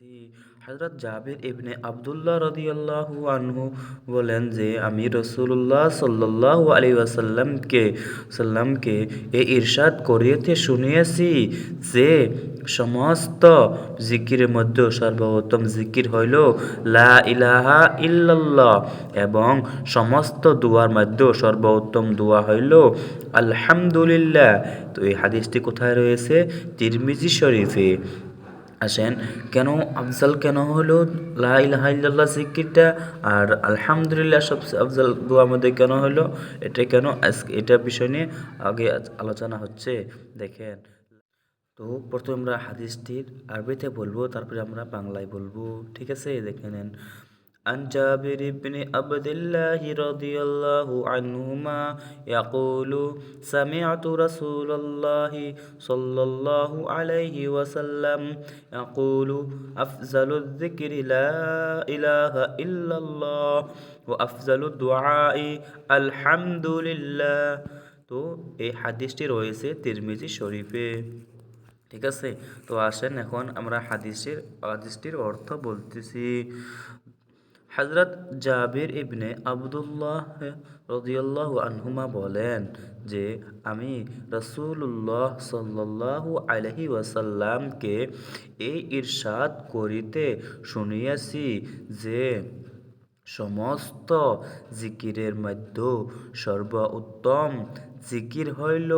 পড়তেছি হজরত জাবির ইবনে আবদুল্লাহ রদিয়াল্লাহু আনহু বলেন যে, আমি রসুল্লাহ সাল্লাহ আলী ওয়াসাল্লামকে, সাল্লামকে এ ইরশাদ করিয়েতে শুনিয়েছি যে, সমস্ত জিকিরের মধ্যে সর্বোত্তম জিকির হইল লা ইলাহা ইল্লাল্লাহ এবং সমস্ত দুয়ার মধ্যে সর্বোত্তম দোয়া হইল আলহামদুলিল্লাহ। তো এই হাদিসটি কোথায় রয়েছে? তিরমিজি শরীফে। আসেন। কেন? আফজাল কেন হলো? লাহাইল্লাহ জিকিরটা আর আলহামদুলিল্লাহ সবচেয়ে আফজাল দোয়া মধ্যে কেন হলো? এটা কেন? এটা বিষয় নিয়ে আগে আলোচনা হচ্ছে। দেখেন। তো প্রথমে আমরা হাদিসটির আরবিতে বলব, তারপরে আমরা বাংলায় বলব। ঠিক আছে? দেখে নেন। عن جابر بن عبد الله رضي الله عنهما يقول سمعت رسول الله صلى الله عليه وسلم يقول أفضل الذكر لا إله إلا الله وأفضل الدعاء الحمد لله তো এই হাদিসটি রয়েছে তিরমিজি শরীফে ঠিক আছে তো আসেন এখন আমরা হাদিসের হাদিসটির অর্থ বলতেছি হজরত জাবির ইবনে আবদুল্লাহ রদিয়াল্লাহু আনহুমা বলেন যে, আমি রসুল্লাহ সাল্লাহু আলহি ওয়াসাল্লামকে এই ইরশাদ করিতে শুনিয়াছি যে, সমস্ত জিকিরের মধ্যে সর্ব উত্তম জিকির হইল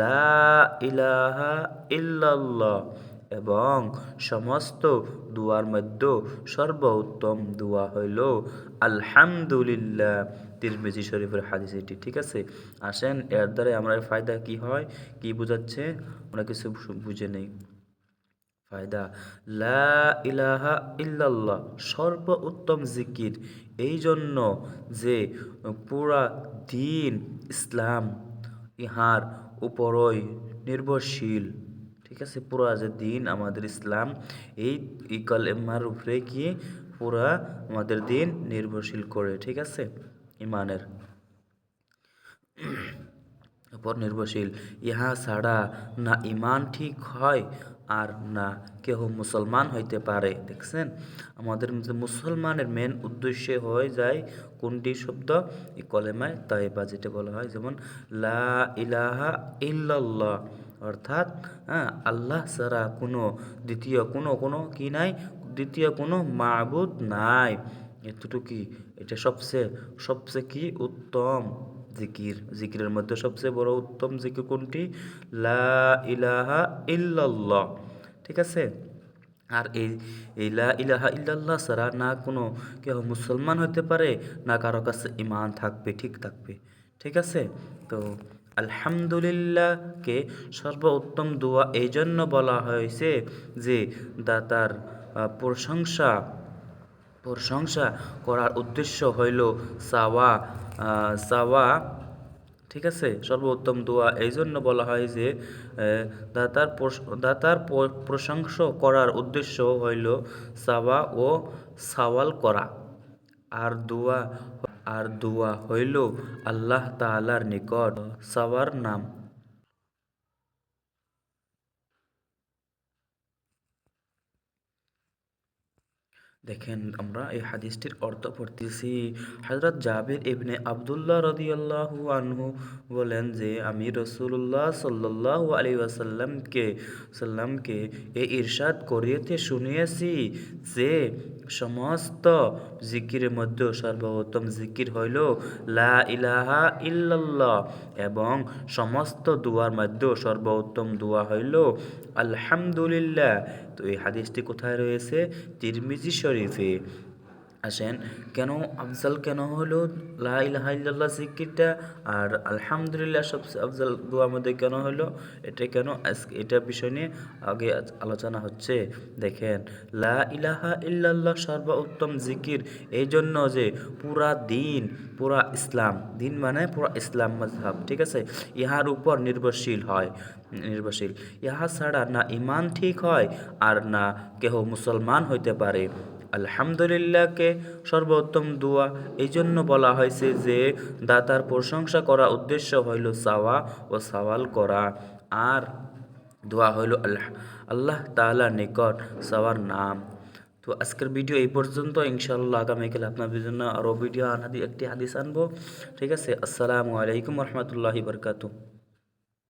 লা ইলাহা ইল্লাল্লাহ। এবং সমস্ত দুয়ার মধ্যে সর্বোত্তম দুয়া হইল, আলহামদুলিল্লাহ। তিরমিজি শরীফের হাদিস এটি, ঠিক আছে? আসেন, এর দ্বারা আমরা ফায়দা কি হয়? কি বোঝাচ্ছে? আমরা কিছু বুঝে নেই। ফায়দা, লা ইলাহা ইল্লাল্লাহ। সর্ব উত্তম জিকির। এই জন্য যে পুরা দিন ইসলাম ইহার উপরই নির্ভরশীল। ঠিক আছে? পুরা যে দিন আমাদের ইসলাম, এই ইকালেমার উপরে কি পুরা আমাদের দিন নির্ভরশীল করে, ঠিক আছে? ইমানের উপর নির্ভরশীল। ইহা ছাড়া না ইমান ঠিক হয় আর না কেহ মুসলমান হইতে পারে, দেখছেন? আমাদের মুসলমানের মেন উদ্দেশ্য হয়ে যায় কোনটি শব্দ? কলেমায় তাইবা যেটা বলা হয়, যেমন লা ইলাহা ইল্লাল্লাহ। অর্থাৎ হ্যাঁ আল্লাহ ছাড়া কোনো, দ্বিতীয় কোনো কোনো কি নাই, দ্বিতীয় কোনো মাবুদ নাই। এতটুকু এটা সবচেয়ে সবচেয়ে কি? উত্তম জিকির। জিকিরের মধ্যে সবচেয়ে বড় উত্তম জিকির কোনটি? লা ইলাহা ইল্লাল্লাহ। ঠিক আছে? আর এই এই লা ইলাহা ইল্লাল্লাহ ছাড়া না কোনো কেউ মুসলমান হতে পারে, না কারও কাছে ইমান থাকবে, ঠিক থাকবে। ঠিক আছে? তো আলহামদুলিল্লাহকে সর্বোত্তম দোয়া এই জন্য বলা হয়েছে যে দাতার প্রশংসা প্রশংসা করার উদ্দেশ্য হইল সাওয়া সাওয়া, ঠিক আছে? সর্বোত্তম দোয়া এই জন্য বলা হয় যে দাতার দাতার প্রশংসা করার উদ্দেশ্য হইল সাওয়া ও সাওয়াল করা। আর দোয়া আর দোয়া হইল আল্লাহ তালার নিকট। সাওয়ার নাম। দেখেন আমরা এই হাদিসটির অর্থ পড়তেছি হজরত জাবির ইবনে আবদুল্লাহ রদিয়াল্লাহু আনহু বলেন যে, আমি রসুল্লাহ সাল্লাহ আলী ওয়াসাল্লামকে, সাল্লামকে এই ইরশাদ করিয়েতে শুনিয়েছি যে সমস্ত জিকিরের মধ্যে সর্বোত্তম জিকির হইল লা ইলাহা ইল্লাল্লাহ এবং সমস্ত দোয়ার মধ্যে সর্বোত্তম দোয়া হইল আলহামদুলিল্লাহ। তো এই হাদিসটি কোথায় রয়েছে? তিরমিজি শরীফে। আসেন। কেন? আফজাল কেন হলো? লা ইলাহা জিকিরটা। আর আলহামদুলিল্লাহ সবচেয়ে আফজাল দোয়ার মধ্যে কেন হলো? এটা কেন? এটা বিষয় নিয়ে আগে আলোচনা হচ্ছে। দেখেন, লা ইলাহা ইল্লাল্লাহ সর্বোত্তম জিকির এই জন্য যে পুরা দিন, পুরা ইসলাম, দিন মানে পুরা ইসলাম মজহাব ঠিক আছে? ইহার উপর নির্ভরশীল হয়, নির্ভরশীল। ইহা ছাড়া না ইমান ঠিক হয়, আর না কেহ মুসলমান হইতে পারে। আলহামদুলিল্লাহকে সর্বোত্তম দোয়া। এই জন্য বলা হয়েছে যে, দাতার প্রশংসা করা উদ্দেশ্য হইল সাওয়া ও সাওয়াল করা। আর দোয়া হইল আল্লাহ আল্লাহ তালার নিকট সাওয়ার নাম। তো আজকের ভিডিও এই পর্যন্ত। ইনশাআল্লাহ আগামীকাল আপনাদের জন্য আরও ভিডিও, আনাদি একটি হাদিস আনব। ঠিক আছে? আসসালামু আলাইকুম রহমতুল্লাহি বরকাতু